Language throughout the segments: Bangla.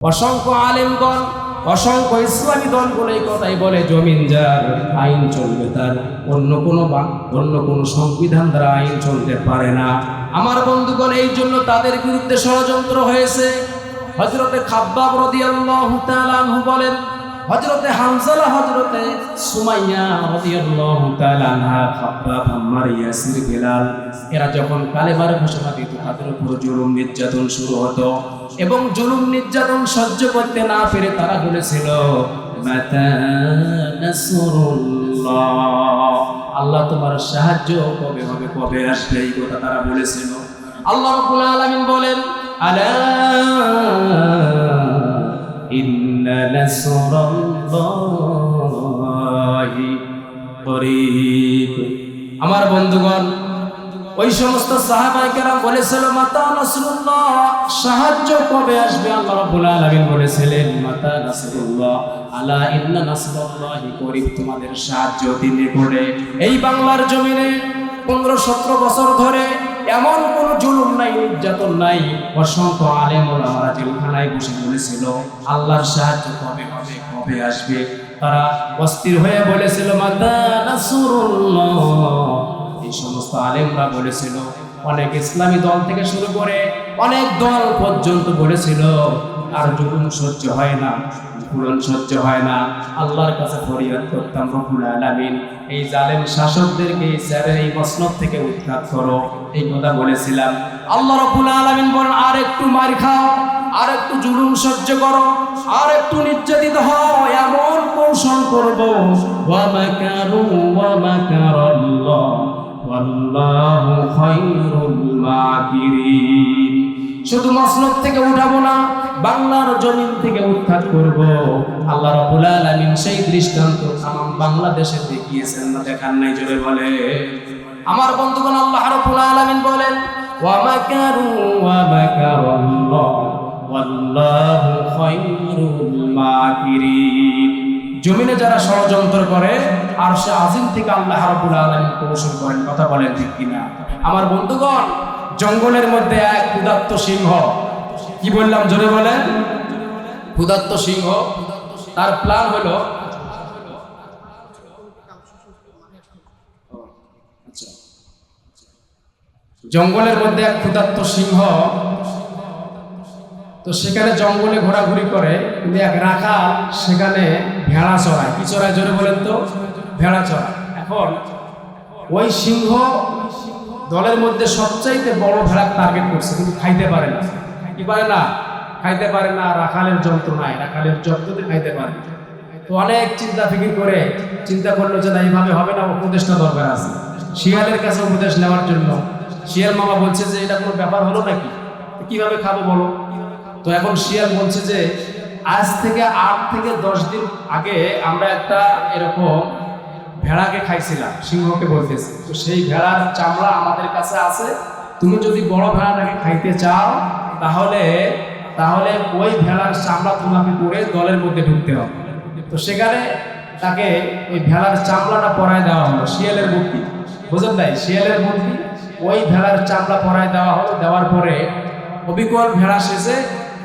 অসংখ্য আলেমগণ, অসংখ্য ইসলামী দলগুলো এই কথাই বলে, জমিন যার, আইন চলবে তার। অন্য কোনো বা, অন্য কোনো সংবিধান দ্বারা আইন চলতে পারে না। আমার বন্ধুগণ, এই জন্য তাদের বিরুদ্ধে ষড়যন্ত্র হয়েছে। হজরতে খাব্বাব রদিয়াল্লাহু বলেন হজরতে হামজালা হজরতে সুমাইয়া রাদিয়াল্লাহু তাআলা খাব্বাব, আম্মার ইয়াসির এরা যখন কালেমার ঘোষণা দিত, তাদের উপর জুলুম, নির্যাতন শুরু হতো। এবং জুলুম নির্যাতন সহ্য করতে না পেরে তারা বলেছিল আল্লাহ তোমার সাহায্য কবে হবে, কবে আসবে, এই কথা তারা বলেছিল। আল্লাহ রাব্বুল আলামিন বলেন, আলা আমার বন্ধুগণ ওই সমস্ত সাহাবাইকেরা বলেছিল, মাতা নাসরুল্লাহ, সাহায্য কবে আসবে? আল্লাহ রাব্বুল আলামিন বলেছিলেন, মাতা নাসরুল্লাহ, আলা ইন্না নাসরাল্লাহি করিব, তোমাদের সাহায্য করে। এই বাংলার জমিনে পনেরো সতেরো বছর ধরে এমন কোন জুলুম নাই, নির্যাতন নাই। অসংখ্য আলেম ওলামারা জেলখানায় বসে বলেছিল, আল্লাহর সাহায্য কবে হবে, কবে আসবে? তারা অস্থির হয়ে বলেছিল, মাতা নাসরুল্লাহ সমস্ত আলেমরা বলেছিল, অনেক ইসলামী দল থেকে শুরু করে অনেক দল পর্যন্ত বলেছিল, আর জুলুম সহ্য হয় না, পূরণ সহ্য হয় না। আল্লাহর কাছে ফরিয়াদ করতাম রকুল আলামিন, এই জালেম শাসকদেরকে এই স্যারের এই মসনদ থেকে উৎখাত করো। এই কথা বলেছিলাম। আল্লাহ রকুল আলামিন বলেন আর একটু মার খাও আর একটু জুলুম সহ্য করো আর একটু নির্যাতিত হও, এমন কৌশল করব। ওয়া মাকারু, ওয়া মাকারাল্লাহ। শুধু মসনদ থেকে উঠাবো না, বাংলার জমিন থেকে উৎখাত করব। আল্লাহ রাব্বুল আলামিন সেই দৃষ্টান্ত তাম বাংলাদেশে দেখিয়েছেন না দেখার নাই, জোরে বলে। আমার বন্ধুগণ, আল্লাহ রাব্বুল আলামিন বলেন, ওয়া মাকারু ওয়া মাকারাল্লাহ ওয়াল্লাহু খায়রুল মাকিরিন। জমিনে যারা ষড়যন্ত্র করে, আর সে আজিম থেকে আল্লাহ রাব্বুল আলামিন কৌশল করেন, কথা বলেন ঠিক কিনা আমার বন্ধুগণ, জঙ্গলের মধ্যে এক ক্ষুধার্ত সিংহ, কি বললাম জোরে বলেন ক্ষুধার্ত সিংহ, তার প্ল্যান হলো আচ্ছা। জঙ্গলের মধ্যে এক ক্ষুধার্ত সিংহ তো সেখানে জঙ্গলে ঘোরাঘুরি করে কিন্তু এক রাখাল সেখানে ভেড়া চড়ায়। কি চড়ায় জোরে বলেন তো? ভেড়া চড়ায়। এখন ওই সিংহ দলের মধ্যে সবচাইতে বড় ভেড়া টার্গেট করছে, কিন্তু খাইতে পারে না। কি পারে না? খাইতে পারে না, রাখালের যন্ত্রণায় রাখালের যন্ত্রতে খাইতে পারে। তো অনেক চিন্তা ফিকির করে চিন্তা করল যে না, এইভাবে হবে না, উপদেশটা দরকার আছে। শিয়ালের কাছে উপদেশ নেওয়ার জন্য শিয়াল মামা বলছে যে, এটা কোনো ব্যাপার হলো নাকি? কীভাবে খাব বলো? তো এখন শিয়াল বলছে যে, আজ থেকে আট থেকে দশ দিন আগে আমরা একটা এরকম ভেড়াকে খাইছিলাম, সিংহকে বলতেছে। তো সেই ভেড়ার চামড়া আমাদের কাছে আছে। তুমি যদি বড় ভেড়াটাকে খাইতে চাও, তাহলে তাহলে ওই ভেড়ার চামড়া তোমাকে করে দলের মধ্যে ঢুকতে হবে। তো সেখানে তাকে ওই ভেড়ার চামড়াটা পরায় দেওয়া হলো, শিয়ালের বুদ্ধি বুঝলেন নাই? শিয়ালের বুদ্ধি ওই ভেড়ার চামড়া পরায় দেওয়া হলো, দেওয়ার পরে অবিকল ভেড়া শেষে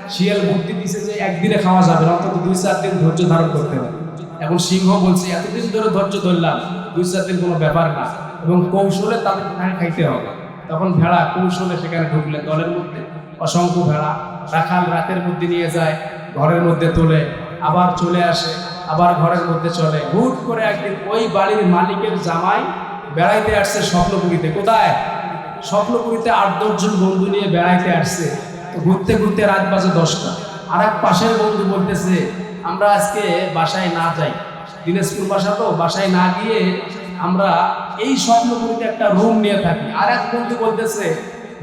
শিয়াল বুদ্ধি দিছে যে একদিনে খাওয়া যাবে না, অন্তত দুই চার দিন ধৈর্য ধারণ করতে হবে। এখন সিংহ বলছে, এতদিন ধরে ধৈর্য ধরলাম, দুই চার দিন কোনো ব্যাপার না। এবং কৌশলে তাদের তাকে খাইতে হবে। তখন ভেড়া কৌশলে সেখানে ঢুকলে দলের মধ্যে, অসংখ্য ভেড়া রাখাল রাতের মধ্যে নিয়ে যায়, ঘরের মধ্যে তোলে, আবার চলে আসে, আবার ঘরের মধ্যে চলে। হুট করে একদিন ওই বাড়ির মালিকের জামাই বেড়াইতে আসছে স্বপ্নপুরীতে। কোথায়? স্বপ্নপুরীতে আট দশজন বন্ধু নিয়ে বেড়াইতে আসছে। ঘুরতে ঘুরতে রাত বাজে দশটা। আর এক পাশের বন্ধু বলতেছে, আমরা আজকে বাসায় না যাই। দিনাজপুর বাসা তো, বাসায় না গিয়ে আমরা এই স্বপ্নপুরীতে একটা রুম নিয়ে থাকি। আর এক বন্ধু বলতেছে,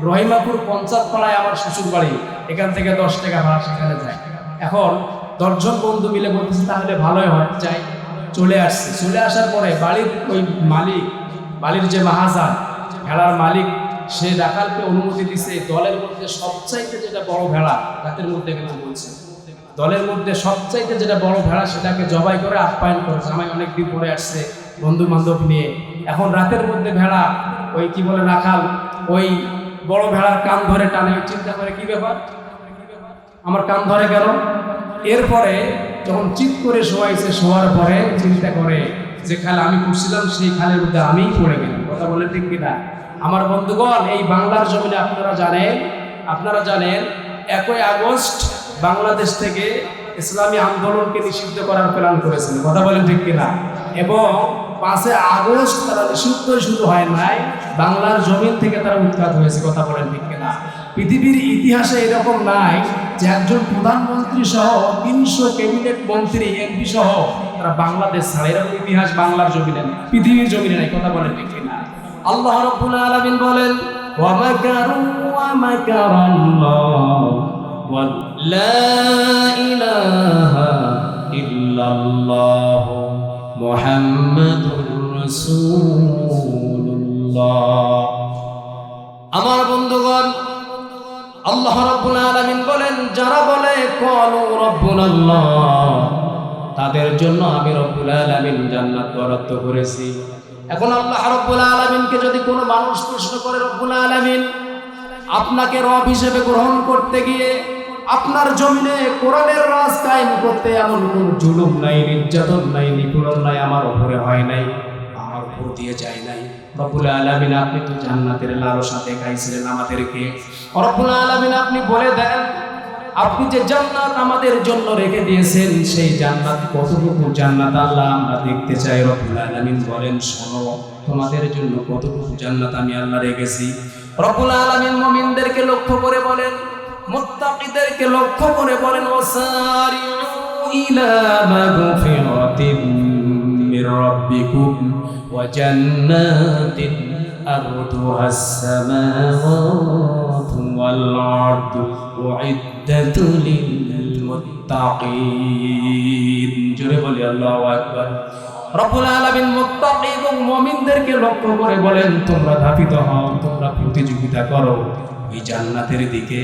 রহিমাপুর পঞ্চায়েত পাড়ায় আমার শ্বশুর বাড়ি এখান থেকে দশ টাকা ভাড়া সেখানে যায়। এখন দশজন বন্ধু মিলে বলতেছে, তাহলে ভালোই হয়, যাই। চলে আসছে। চলে আসার পরে বাড়ির ওই মালিক, বাড়ির যে মাহাজান ভেড়ার মালিক সে রাখালকে অনুমতি দিছে, দলের মধ্যে সবচাইতে যেটা বড় ভেড়া, রাতের মধ্যে কিন্তু বলছে। দলের মধ্যে সবচাইতে যেটা বড় ভেড়া, সেটাকে জবাই করে আপ্যায়ন করে, জামাই অনেকদিন পরে আসছে বন্ধু বান্ধব নিয়ে। এখন রাতের মধ্যে ভেড়া, ওই কি বলে রাখাল, ওই বড় ভেড়ার কান ধরে টানে। চিন্তা করে কি ব্যাপার? আমার কান ধরে গেল এরপরে যখন চিৎ করে শোয়াইছে, শোয়ার পরে চিন্তা করে যে, খাল, আমি করছিলাম সেই খালের মধ্যে আমিই পড়ে গেলাম। কথা বলে ঠিক কিনা? আমার বন্ধুগণ, এই বাংলার জমিনে আপনারা জানেন আপনারা জানেন একই আগস্ট বাংলাদেশ থেকে ইসলামী আন্দোলনকে নিষিদ্ধ করার প্ল্যান করেছেন। কথা বলেন ঠিক কিনা? এবং পাঁচে আগস্ট তারা নিষিদ্ধ শুরু হয় নাই, বাংলার জমিন থেকে তারা উৎখাত হয়েছে। কথা বলেন ঠিক কিনা? পৃথিবীর ইতিহাসে এরকম নাই যে একজন প্রধানমন্ত্রী সহ তিনশো ক্যাবিনেট মন্ত্রী, এমপি সহ তারা বাংলাদেশ ছাড়া। এরকম ইতিহাস বাংলার জমিনে নেই, পৃথিবীর জমিনে নাই। কথা বলেন ঠিক কিনা? আল্লাহ রাব্বুল আলামিন বলেন ওয়া মাকারু ওয়া মাকারাল্লাহ। ওয়া লা ইলাহা ইল্লাল্লাহ মুহাম্মাদুর রাসূলুল্লাহ। আমার বন্ধুগণ, আল্লাহ রাব্বুল আলামিন বলেন, যারা বলে, কলু রাব্বুনাল্লাহ, তাদের জন্য আমি রব্বুল আলামিন জান্নাত বরাদ্দ করেছি। এখন আল্লাহ রব্বুল আলামিনকে যদি কোনো মানুষ প্রশ্ন করে, রব্বুল আলামিন, আপনাকে রব হিসেবে গ্রহণ করতে গিয়ে আপনার জমিনে কোরআনের রাজ কায়েম করতে এমন কোন জুলুম নাই, নির্যাতন নাই, নিপীড়ন নাই, আমার উপরে হয় নাই, আমার উপর দিয়ে যায় নাই? রব্বুল আলামিন, আপনি তো জান্নাতের লালসা দেখাইছিলেন আমাদেরকে। রব্বুল আলামিন, আপনি বলে দেন আপনি যে জান্নাত আমাদের জন্য রেখে দিয়েছেন, সেই জান্নাত কতটুকু জান্নাত? আল্লাহ আমরা দেখতে চাই রব্বুল আলামিন বলেন, শোনো, তোমাদের জন্য কতটুকু জান্নাত আমি আল্লাহ রেখেছি? রব্বুল আলামিন মুমিনদেরকে লক্ষ্য করে বলেন, মুত্তাকিদেরকে লক্ষ্য করে বলেন, ওয়াসারিউ ইলা মাগফিরাতিন মির রাব্বিকুম ওয়া জান্নাতিন আরদুহাস সামাওয়াত والأرض أعدت للمتقين জোরে বলি আল্লাহু আকবার রব্বুল আলামিন মুত্তাকি এবং মুমিনদেরকে লক্ষ্য করে বলেন তোমরা ধাপিত হও তোমরা প্রতিযোগিতা করো এই জান্নাতের দিকে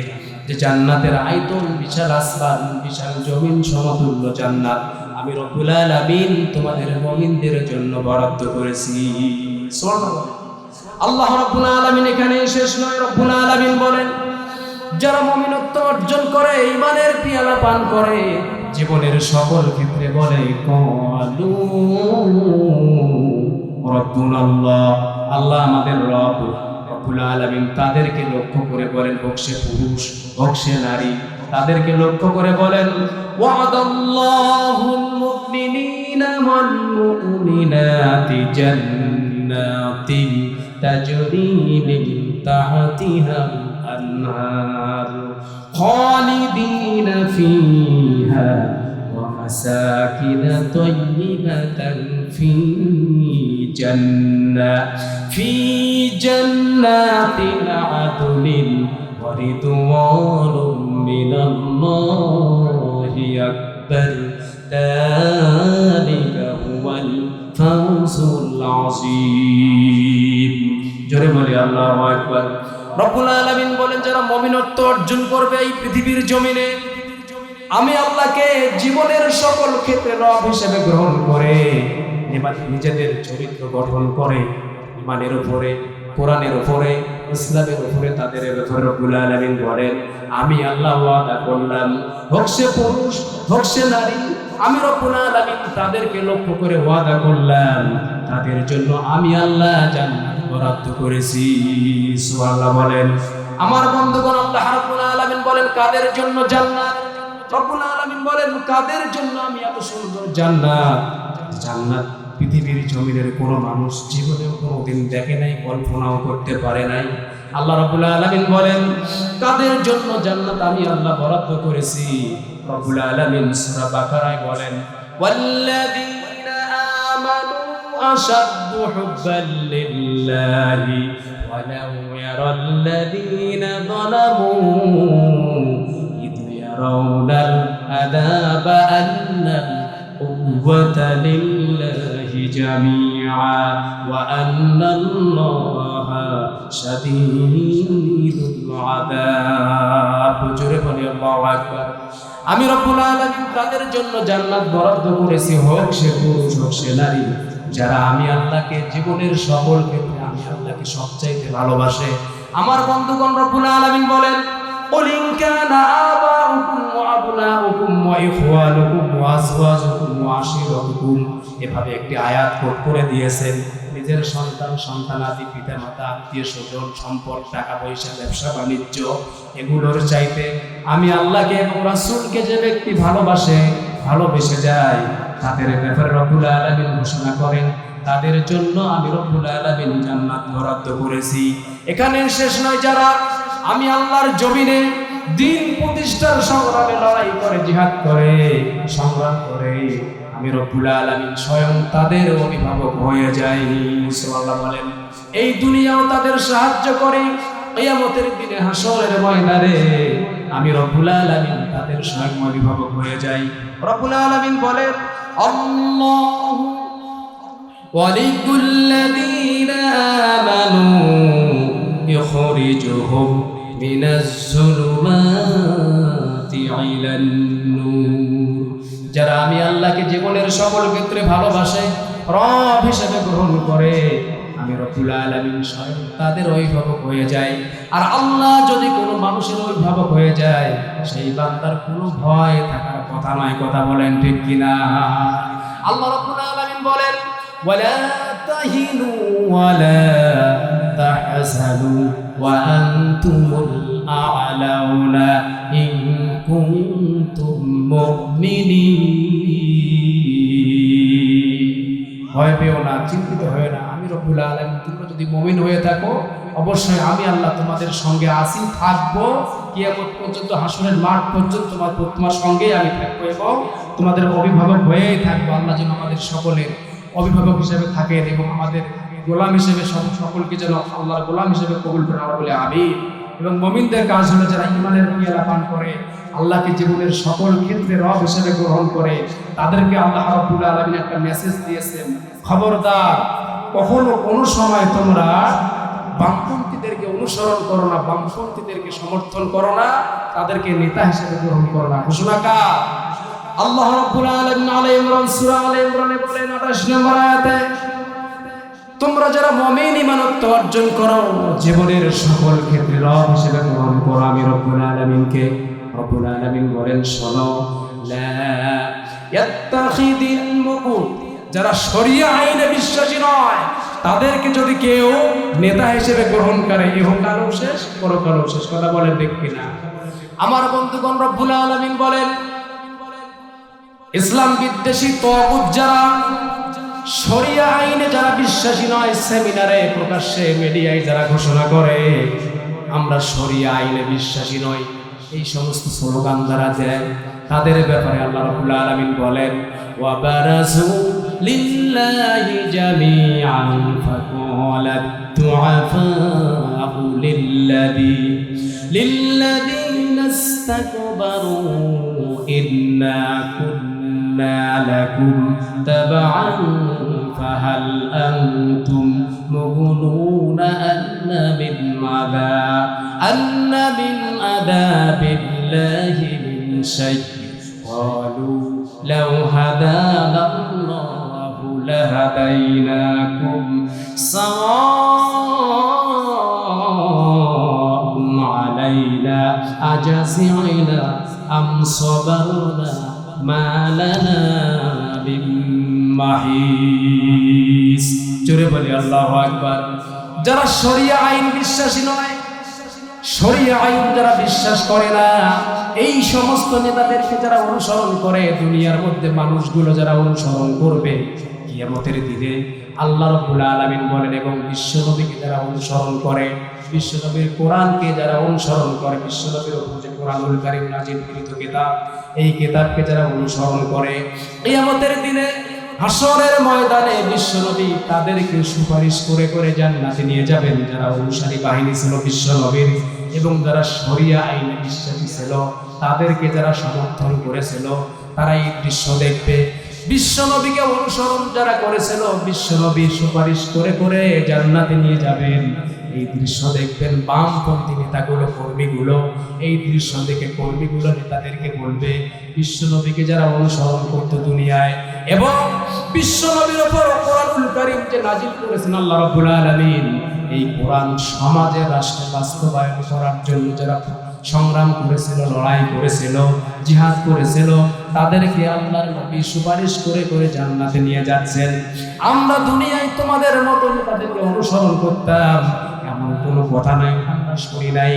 যে জান্নাতের আয়তন বিশাল আসমান বিশাল জমিন সমতুল্য জান্নাত আমি রব্বুল আলামিন তোমাদের মুমিনদের জন্য বরাদ্দ করেছি সুবহানাল্লাহ আল্লাহ রব্বুল আলামিন এখানে শেষ নয় রব্বুল আলামিন বলেন যারা মমিনত্ব অর্জন করে ইমানের পিয়ালা পান করে, জীবনের সকল ক্ষেত্রে বলে, কলু রব্বুল আল্লাহ আল্লাহ আমাদের রব, রব্বুল আলামিন তাদেরকে লক্ষ্য করে বলেন, হোক সে পুরুষ, হোক সে নারী। তাদেরকে লক্ষ্য করে বলেন, ওয়াদাল্লাহুল মুমিনিনা ওয়াল মুমিনাতি জান্নাতিন তাজরি মিন তাহতিহা الأنهار خالدين فيها ومساكن طيبة في جنة في جنات عدن ورضوان من الله أكبر. ذلك هو الفوز العظيم. جرم الله أكبر রব্বুল আলামিন বলেন, যারা মমিনত্ব অর্জন করবে এই পৃথিবীর জমিনে, আমি আল্লাহকে জীবনের সকল ক্ষেত্রে রব হিসেবে গ্রহণ করে নিজেদের চরিত্র গঠন করে ইমানের উপরে, কোরআনের উপরে, ইসলামের উপরে, তাদের উপরে রব্বুল আলামিন বলেন, আমি আল্লাহ ওয়াদা করলাম, হোক পুরুষ, হোক নারী, আমি রব্বুল আলামিন তাদেরকে লক্ষ্য করে ওয়াদা করলাম, তাদের জন্য আমি আল্লাহ জান্নাত বরাদ্দ করেছি। সুবহানাল্লাহ বলেন। আমার বন্ধুগণ, আল্লাহ রাব্বুল আলামিন বলেন, কাদের জন্য জান্নাত? রব্বুল আলামিন বলেন, কাদের জন্য আমি এত সুন্দর জান্নাত? জান্নাত পৃথিবীর জমিনের কোনো মানুষ জীবনেও কোনোদিন দেখে নাই, কল্পনাও করতে পারে নাই। আল্লাহ রাব্বুল আলামিন বলেন, কাদের জন্য জান্নাত আমি আল্লাহ বরাদ্দ করেছি? রব্বুল আলামিন সূরা বাকারায় বলেন ওয়াল্লাযীনা আমানু أشد حبا لله ولو يرى الذين ظلموا إذ يرون العذاب أن القوة لله جميعا وأن الله شديد العذاب جرب الله أكبر আমি রব্বুল আলামিন তাদের জন্য জান্নাত বরাদ্দ করেছি হোক সে পুরুষ হোক সে নারী যারা আমি আল্লাহকে জীবনের সকল ক্ষেত্রে আমি আল্লাহকে সবচাইতে ভালোবাসে আমার বন্ধুগণ রব্বুল আলামিন বলেন قل إن كان آباؤكم وأبناؤكم وإخوانكم وأزواجكم وعشيرتكم এভাবে একটি আয়াত কোট করে দিয়েছেন নিজের সন্তান সন্তানাদি পিতা মাতা আত্মীয় স্বজন সম্পদ টাকা পয়সা ব্যবসা বাণিজ্য এগুলোর চাইতে আমি আল্লাহকে এবং রাসূলকে যে ব্যক্তি ভালোবাসে ভালোবেসে যায় তাদের ব্যাপারে রব্বুল আলামিন ঘোষণা করেন, তাদের জন্য আমি রব্বুল আলামিন জান্নাত বরাদ্দ করেছি। এখানে শেষ নয় যারা, আমি আল্লাহর জমিনে দিন প্রতিষ্ঠার সংগ্রামে লড়াই করে, জিহাদ করে, সংগ্রাম করে, আমি রব্বুল আলামিন স্বয়ং তাদের অভিভাবক হয়ে যাই, সুবহানাল্লাহ বলেন। এই দুনিয়াও তাদের সাহায্য করে, কিয়ামতের দিনে হাসরের ময়দানে আমি রব্বুল আলামিন তাদের স্বয়ং অভিভাবক হয়ে যাই। রব্বুল আলামিন বলেন আল্লাহু ولي الذين آمنوا يخرجهم من الظلمات إلى النور যারা আমি আল্লাহকে জীবনের সকল ক্ষেত্রে ভালোবাসে রব হিসেবে গ্রহণ করে আমি রব্বুল আলামিন তাদের অভিভাবক হয়ে আর আল্লাহ যদি কোনো মানুষের অভিভাবক হয়ে যায়, সেই কোনো ভয় থাকার কথা নয়, কথা বলেন ঠিক কিনা? আল্লাহ বলেন ভয় পেও না, চিন্তিত হয় না। রব্বুল আলম তোমরা যদি মমিন হয়ে থাকো, অবশ্যই আমি আল্লাহ তোমাদের সঙ্গে আসি থাকব। কিয়ামত পর্যন্ত হাসনের মাঠ পর্যন্ত তোমার তোমার সঙ্গেই আমি থাকব এবং তোমাদের অভিভাবক হয়েই থাকব। আল্লাহ যেন আমাদের সকলের অভিভাবক হিসেবে থাকেন এবং আমাদের গোলাম হিসেবে সব- সকলকে যেন আল্লাহর গোলাম হিসেবে কবুল করে বলে আমি এবং মমিনদের কাজ হলো যারা ইমানের পিয়ালা পান করে, আল্লাহকে জীবনের সকল ক্ষেত্রে রব হিসেবে গ্রহণ করে, তাদেরকে আল্লাহ রাব্বুল আলামিন একটা মেসেজ দিয়েছেন। খবরদার কখনো কোনো সময় তোমরা বামপন্থীদেরকে অনুসরণ করো না, বামপন্থীদেরকে সমর্থন করো না, তাদেরকে নেতা হিসেবে গ্রহণ করো না। ঘোষণা কার? আল্লাহ রাব্বুল আলামিন আলে ইমরান সূরা আলে ইমরানে বলেন 28 নম্বর আয়াতে, তোমরা যারা মুমিন ইমানত্ব অর্জন করো, জীবনের সকল ক্ষেত্রে রব হিসেবে গ্রহণ করো। আমি রব্বুল আলামিনকে, রব্বুল আলামিন বলেন, শোনো, লা ইয়াত্তাখিদিল মুকুত যারা শরিয়া আইনে বিশ্বাসী নয়, তাদেরকে যদি কেউ নেতা হিসেবে গ্রহণ করে ইহকালও শেষ পরকালও শেষ, কথা বলেন ঠিক কিনা? আমার বন্ধুগণ রব্বুল আলামিন বলেন, ইসলাম বিদ্বেষী তগুত যারা, শরিয়া আইনে যারা বিশ্বাসী নয়, সেমিনারে প্রকাশ্যে মিডিয়ায় যারা ঘোষণা করে, আমরা শরিয়া আইনে বিশ্বাসী নই। এই সমস্ত স্লোগান যারা দেয় তাদের ব্যাপারে আল্লাহ রাব্বুল আলামিন বলেন, ওয়া لله جميعا فقال الضعفاء للذي للذين استكبروا إنا كنا لكم تبعا فهل أنتم مغنون أن من عذاب أن من عذاب الله من شيء؟ قالوا لو هدانا الله لهديناكم سواء علينا أجزعنا أم صبرنا ما لنا من محيص জোরে বলি আল্লাহু আকবার যারা শরিয়া আইন বিশ্বাসী নয় শরিয়া আইন যারা বিশ্বাস করে না এই সমস্ত নেতাদেরকে যারা অনুসরণ করে দুনিয়ার মধ্যে মানুষগুলো যারা অনুসরণ করবে কিয়ামতের দিনে আল্লাহ রাব্বুল আলামিন বলেন এবং বিশ্বনবীকে যারা অনুসরণ করে, বিশ্বনবীর কোরআনকে যারা অনুসরণ করে, বিশ্বনবীর উপর যে কোরআনুল কারীম নাজিলকৃত কিতাব, এই কিতাবকে যারা অনুসরণ করে, কিয়ামতের দিনে হাসরের ময়দানে বিশ্বনবী তাদেরকে সুপারিশ করে করে জান্নাতে নিয়ে যাবেন। যারা অনুসারী বাহিনী ছিল বিশ্বনবীর এবং যারা শরিয়া আইনে বিশ্বাসী ছিল, তাদেরকে যারা সমর্থন করেছিল তারা এই দৃশ্য দেখবে। বিশ্বনবীকে অনুসরণ যারা করেছিল, বিশ্বনবী সুপারিশ করে করে জান্নাতে নিয়ে যাবেন। এই দৃশ্য দেখবেন, বামপন্থী নেতাগুলো, কর্মীগুলো, এই দৃশ্য দেখে কর্মীগুলো নেতাদেরকে বলবে, বিশ্বনবীকে যারা অনুসরণ করতো দুনিয়ায় এবং বিশ্বনবীর ওপর কোরআনুল কারীম যে নাজিল করেছেন আল্লাহ রাব্বুল আলামিন, এই কোরআন সমাজে রাষ্ট্রে বাস্তবায়ন করার জন্য যারা সংগ্রাম করেছিল, লড়াই করেছিল, জিহাদ করেছিল তাদেরকে আল্লাহর নবী সুপারিশ করে করে জান্নাতে নিয়ে যাচ্ছেন। আমরা দুনিয়ায় তোমাদের মতো তাদেরকে অনুসরণ করতাম। এমন কোনো কথা নাই বিশ্বাস করি নাই।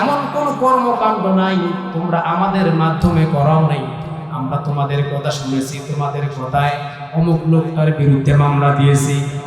এমন কোনো কর্মকাণ্ড নাই, তোমরা আমাদের মাধ্যমে করাও নাই। আমরা তোমাদের কথা শুনেছি, তোমাদের কথায় অমুক লোকটার বিরুদ্ধে মামলা দিয়েছি।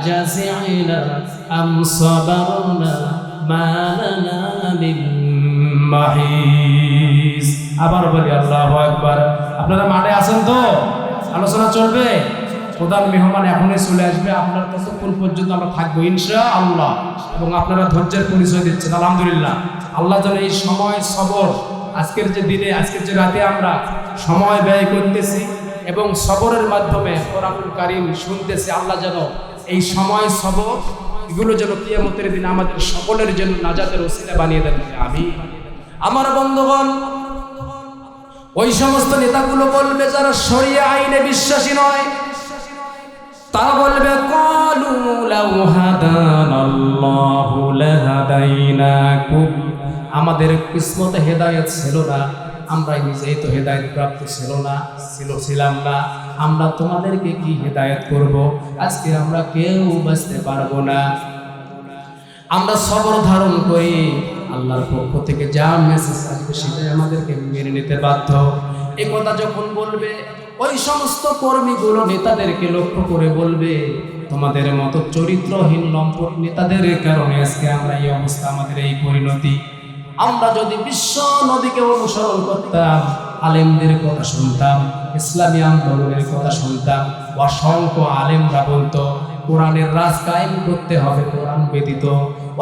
أجزعنا أم صبرنا ما لنا من محيص আবার বলি আল্লাহু আকবার আপনারা মাঠে আছেন তো আলোচনা চলবে প্রধান মেহমান এখনই চলে আসবে আপনার ততক্ষণ পর্যন্ত আমরা থাকবো ইনশা আল্লাহ এবং আপনারা ধৈর্যের পরিচয় দিচ্ছেন আলহামদুলিল্লাহ আল্লাহ যেন এই সময় সবর আজকের যে দিনে আজকের যে রাতে আমরা সময় ব্যয় করতেছি এবং সবরের মাধ্যমে কোরআনুল কারিম শুনতেছি আল্লাহ যেন এই সময় সবর, এগুলো যেন কিয়ামতের দিন আমাদের সকলের জন্য নাজাতের ওসিলা বানিয়ে দেন। আমি, আমার বন্ধুগণ, ওই সমস্ত নেতাগুলো বলবে যারা সরিয়ে আইনে বিশ্বাসী নয় তারা বলবে আমাদের কিসমতে হেদায়েত ছিল না। আমরা নিজেই তো হেদায়েত প্রাপ্ত ছিল না, ছিল, ছিলাম না। আমরা তোমাদেরকে কি হেদায়েত করব? আজকে আমরা কেউ বাঁচতে পারব না। আমরা সবর ধারণ করি। আল্লাহর পক্ষ থেকে যা মেসেজ আসবে সেটাই আমাদেরকে মেনে নিতে বাধ্য। এ কথা যখন বলবে, ওই সমস্ত কর্মীগুলো নেতাদেরকে লক্ষ্য করে বলবে, তোমাদের মতো চরিত্রহীন লম্পট নেতাদের কারণে আজকে আমরা এই অবস্থা, আমাদের এই পরিণতি। আমরা যদি বিশ্ব নদীকে অনুসরণ করতাম, আলেমদের কথা শুনতাম, ইসলামী আন্দোলনের কথা শুনতাম, অসংখ্য আলেমরা বলতো, কোরআনের রাজ কায়েম করতে হবে, কোরআন ব্যতীত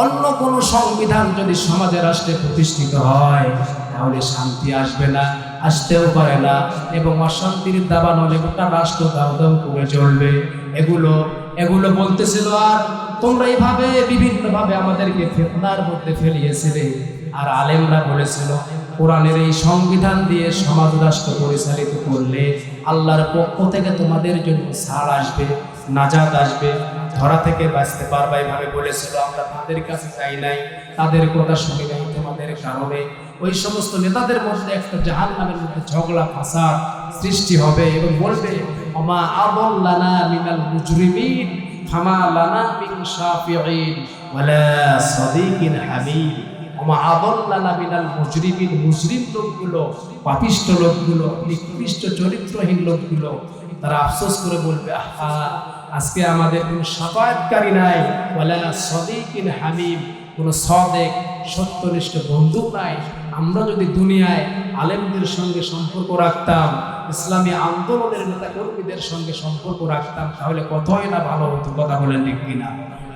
অন্য কোনো সংবিধান যদি সমাজে রাষ্ট্রে প্রতিষ্ঠিত হয়, তাহলে শান্তি আসবে না, আসতেও পারে না এবং অশান্তির দাবা নলে গোটা রাষ্ট্র দাও দাও করে চলবে। এগুলো এগুলো বলতেছিল আর তোমরা এইভাবে বিভিন্নভাবে আমাদেরকে ফেতনার মধ্যে ফেলিয়েছিলে। আর আলেমরা বলেছিল, কোরআনের এই সংবিধান দিয়ে সমাজ রাষ্ট্র পরিচালিত করলে আল্লাহর পক্ষ থেকে তোমাদের জন্য ছাড় আসবে, নাজাত আসবে, ধরা থেকে বাঁচতে পারবা। এভাবে বলেছিল। আমরা তাদের কাছে যাই নাই, তাদের কথা শুনে নাই, তোমাদের কারণে। ওই সমস্ত নেতাদের মধ্যে একটা জাহান নামের মধ্যে ঝগড়া, ফাসাদ সৃষ্টি হবে এবং বলবে অমা আবল্লানা মিনাল মুজরিমিন, ফামা লানা মিন শাফিঈন, ওয়ালা সাদিকিন ওমা আদল্লানা মিনাল মুজরিমিন, মুজরিম লোকগুলো পাপিষ্ট লোকগুলো চরিত্রহীন লোকগুলো, তারা আফসোস করে বলবে আজকে আমাদের কোনো সাফায়াতকারী নাই ওয়ালা সাদিকিন হামিম, কোনো সদেক, সত্যনিষ্ঠ বন্ধু নাই। আমরা যদি দুনিয়ায় আলেমদের সঙ্গে সম্পর্ক রাখতাম, ইসলামী আন্দোলনের নেতা কর্মীদের সঙ্গে সম্পর্ক রাখতাম, তাহলে কতই না, ভালো হতো, কথা বলেন ঠিক কিনা?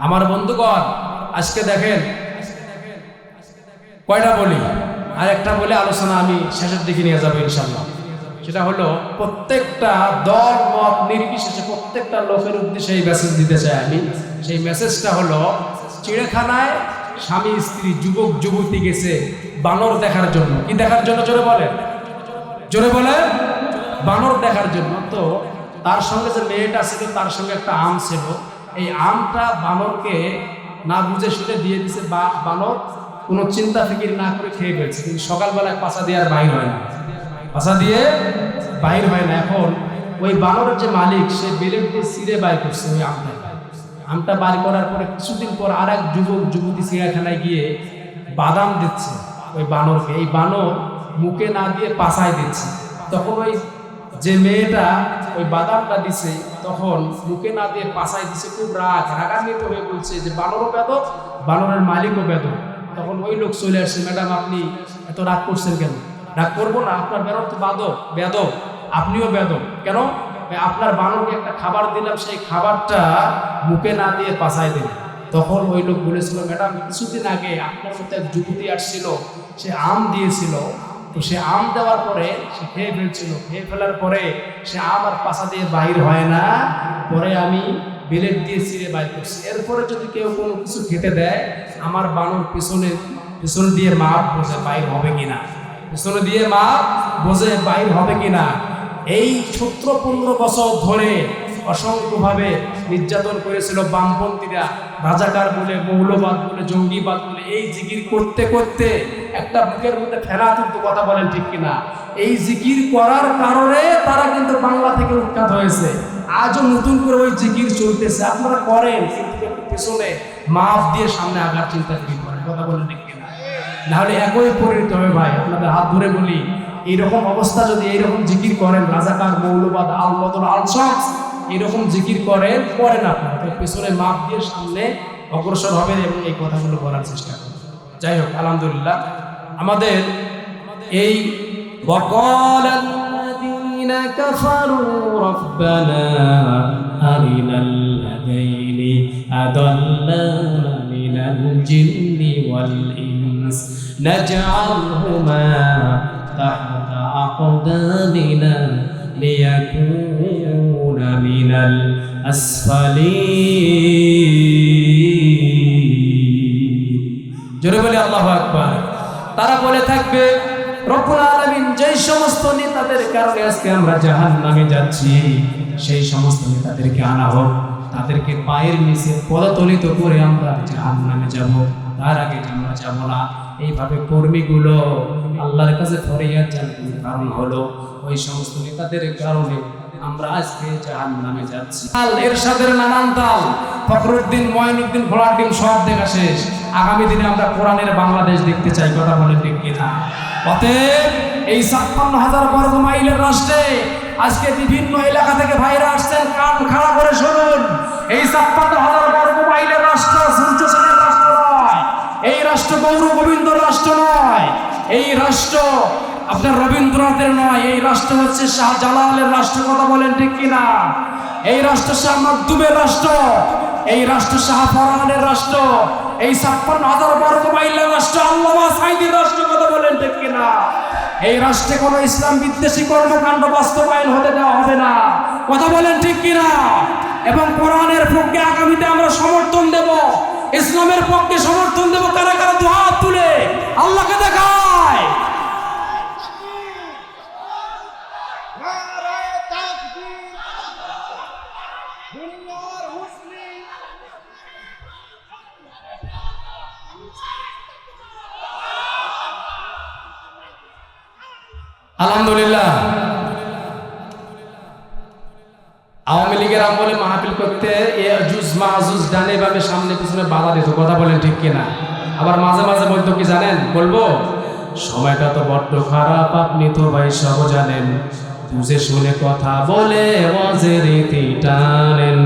আমার বন্ধুগণ, আজকে দেখেন কয়টা বলি? আর একটা বলে আলোচনা আমি শেষের দিকে নিয়ে যাব ইনশাল্লাহ সেটা হলো, প্রত্যেকটা দল মত নির্বিশেষে প্রত্যেকটা লোকের উদ্দেশ্যে এই মেসেজ দিতে চাই আমি। সেই মেসেজটা হলো, চিড়িয়াখানায় স্বামী, স্ত্রী, যুবক, যুবতী গেছে বানর দেখার জন্য। কি দেখার জন্য জোরে বলেন? জোরে বলেন? বানর দেখার জন্য। তো তার সঙ্গে যে মেয়েটা ছিল, তার সঙ্গে একটা আম ছিল। এই আমটা বানরকে না বুঝে শুনে দিয়ে দিছে বা, বানর কোনো চিন্তা ফিকির না করে খেয়ে ফেলছে, কিন্তু সকালবেলায় পাশা দিয়ে আর বাইর হয় না। পাশা দিয়ে বাইর হয় না। এখন ওই বানরের যে মালিক, সে বেলেট দিয়ে সিরে বাইর করছে ওই আমটা। আমটা বার করার পরে কিছুদিন পর আর এক যুবক যুবতী চিড়িয়াখানায় গিয়ে বাদাম দিচ্ছে ওই বানরকে। এই বানর মুখে না দিয়ে পাশায় দিচ্ছে। তখন ওই যে মেয়েটা ওই বাদামটা দিছে, তখন মুখে না দিয়ে পাশায় দিছে, খুব রাগ, রাগান্বিত হয়ে বলছে যে বানরও বেদক, বানরের মালিকও বেদক। তখন ওই লোক চলে আসছে ম্যাডাম, আপনি এত রাগ করছেন কেন? রাগ করব না, আপনার বেরোর তো বাদক, বেদক, আপনিও বেদক। কেন? আপনার বানরকে একটা খাবার দিলাম, সেই খাবারটা মুখে না দিয়ে পাশায় দিলেন তখন ওই লোক বলেছিল, ম্যাডাম, কিছুদিন আগে আপনার মতো এক যুবতী আসছিল, সে আম দিয়েছিল। তো সে আম দেওয়ার পরে সে খেয়ে ফেলছিল। খেয়ে ফেলার পরে সে আম আর পাশা দিয়ে বাহির হয় না। পরে আমি বেলেট দিয়ে ছিঁড়ে বাইর করছি। এরপরে যদি কেউ কোনো কিছু খেতে দেয়, আমার বানুর পিছনে পিছনে দিয়ে মাপ বোঝে বাইর হবে কিনা। পিছনে দিয়ে মাপ বোঝে বাইর হবে কিনা। এই সতেরো পনেরো বছর ধরে অসংখ্যভাবে নির্যাতন করেছিল বামপন্থীরা। রাজাকার বলে, মৌলবাদ বলে, জঙ্গিবাদ বলে, এই জিকির করতে করতে একটা বুকের মধ্যে ফেরা কিন্তু কথা বলেন ঠিক কিনা। এই জিকির করার কারণে তারা কিন্তু বাংলা থেকে উৎখাত হয়েছে। আজও নতুন করে ওই জিকির চলতেছে। আপনারা করেন পেছনে মাফ দিয়ে সামনে আগার চিন্তা করি করেন, কথা বলে দেখবেন নাহলে একই পরিণত হবে ভাই, আপনাদের হাত ধরে বলি। এইরকম অবস্থা যদি এইরকম জিকির করেন, রাজাকার, মৌলবাদ আল বদল আলসক এরকম জিকির করেন করেন আপনারা। তো পেছনে মাপ দিয়ে সামনে অগ্রসর হবেন এবং এই কথাগুলো বলার চেষ্টা করবেন। যাই হোক, আলহামদুলিল্লাহ। আমাদের এই বকল الذين كفروا ربنا أرنا الذين أضلنا من الجن والإنس نجعلهما تحت أقدامنا ليكون من الأسفلين জোরে বলে আল্লাহ আকবার তারা বলে থাকবে রব্বুল আলামিন যেই সমস্ত নেতাদের কারণে আজকে আমরা জাহান্নামে যাচ্ছি, সেই সমস্ত নেতাদেরকে আনা হোক, তাদেরকে পায়ের নিচে পদতলিত করে আমরা জাহান্নামে যাব। তার আগে আমরা যাব না এইভাবে কর্মীগুলো আল্লাহর কাছে ফরিয়াদ জানানোর কারণ হলো, ওই সমস্ত নেতাদের কারণে আমরা আজকে জাহান নামে যাচ্ছি। তাল এরশাদের নানান তাল, ফখরুদ্দিন ময়নুদ্দিন ভোলাদ্দিন সব দেখা শেষ। আগামী দিনে আমরা কোরআনের বাংলাদেশ দেখতে চাই, কথা বলে ঠিক কিনা? অতএব এই ছাপ্পান্ন হাজার বর্গ মাইলের রাষ্ট্রে আজকে বিভিন্ন এলাকা থেকে ভাইরা আসছেন, কান খাড়া করে শুনুন। এই ছাপ্পান্ন হাজার বর্গ মাইলের রাষ্ট্র সূর্য সেনের রাষ্ট্র নয়। এই রাষ্ট্র গৌর গোবিন্দ রাষ্ট্র নয়। এই রাষ্ট্র আপনার রবীন্দ্রনাথের নয়, এই রাষ্ট্র হচ্ছে শাহজালালের রাষ্ট্র, কথা বলেন ঠিক কিনা? এই রাষ্ট্র শাহ মাকদুমের রাষ্ট্র, এই রাষ্ট্র শাহ ফরহানের রাষ্ট্র, এই ছাপ্পান্ন হাজার বর্গ মাইলের রাষ্ট্র, আল্লামা সাইদির রাষ্ট্র, কথা বলেন ঠিক কিনা? এই রাষ্ট্রে কোনো ইসলাম বিদ্বেষী কর্মকাণ্ড বাস্তবায়ন হতে দেওয়া হবে না, কথা বলেন ঠিক কিনা? এবং কোরআনের পক্ষে আগামীতে আমরা সমর্থন দেব, ইসলামের পক্ষে সমর্থন দেব, কারা কারা দু হাত তুলে? আল্লাহকে দেখায়। আলহামদুলিল্লাহ। আওয়ামী লীগের আমলে মাহফিল করতে এ জুজ মাহুজ ডানে বামে সামনে পিছনে বাধা দিত কথা বলেন ঠিক কিনা? আবার মাঝে মাঝে বলতো কি জানেন? বলব, সময়টা তো বড্ড খারাপ, আপনি তো ভাই সব জানেন। বুঝে শুনে কথা বলে ইতি টানেন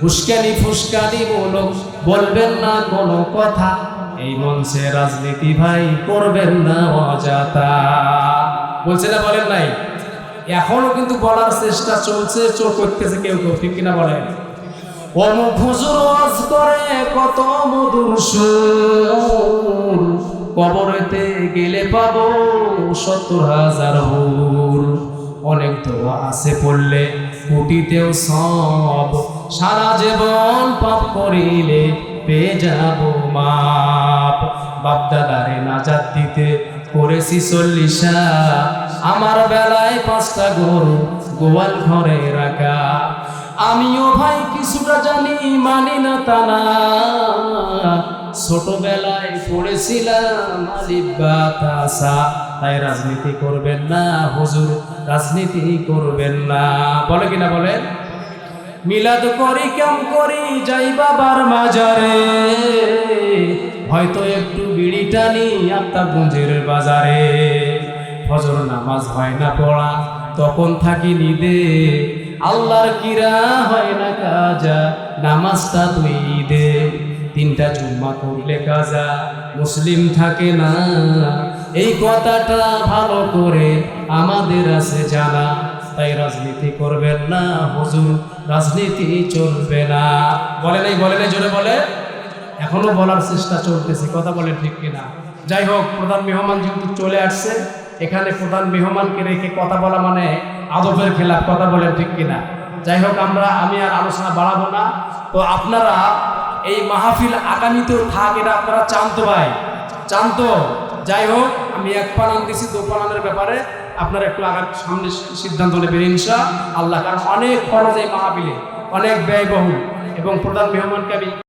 ফুসকানি ফুসকানি বলো, বলবেন না কোনো কথা। এই মঞ্চে রাজনীতি ভাই করবেন না অজাতা বলছে না বলেন নাই? এখনও কিন্তু বলার চেষ্টা চলছে চোখ করতেছে কেউ কেউ, ঠিক কিনা বলেন? অমুক হুজুর ওয়াজ করে, কত মধুর সুর। কবরেতে গেলে পাবো সত্তর হাজার হুর। অনেক দোয়া আছে পড়লে, কুটিতেও সব সারা জীবন পাপ করিলে পেয়ে যাব মাপ। বাপদাদারে নাজাত দিতে করেছি চল্লিশা আমার বেলায় পাঁচটা গরু গোয়াল ঘরে রাখা। আমিও ভাই কিছুটা জানি, মানি না তা না। ছোটবেলায় পড়েছিলাম তাই রাজনীতি করবেন না, হুজুর, রাজনীতি করবেন না। বলে কিনা বলেন? মিলাদ করি কেম করি, যাই বাবার মাজারে। হয়তো একটু বিড়ি টানি আত্মা গুঞ্জের বাজারে। ফজর নামাজ হয় না পড়া, তখন থাকি নিদে। আল্লাহর কিরা হয় না কাজা, নামাজটা তুই দে। তিনটা জুম্মা করলে কাজা, মুসলিম থাকে না। এই কথাটা ভালো করে আমাদের আছে জানা। তাই রাজনীতি করবেন না, হুজুর, রাজনীতি চলবে না। বলে নাই বলে নাই, জোরে বলে। এখনও বলার চেষ্টা চলতেছে, কথা বলেন ঠিক কিনা। যাই হোক, প্রধান মেহমান যেহেতু চলে আসছে, এখানে প্রধান মেহমানকে রেখে কথা বলা মানে আদবের খেলাফ, কথা বলেন ঠিক কিনা। যাই হোক, আমরা, আমি আর আলোচনা বাড়াবো না। তো আপনারা এই মাহফিল আগামীতেও থাক, এটা আপনারা চান তো ভাই, চান তো। যাই হোক, আমি এক পালান দিছি, দু পালানের ব্যাপারে। আপনারা একটু আগার সামনে সিদ্ধান্ত নেবেন, ইনশা আল্লাহ। কারণ অনেক খরচ এই মাহফিলে, অনেক ব্যয়বহুল। এবং প্রধান মেহমানকে আমি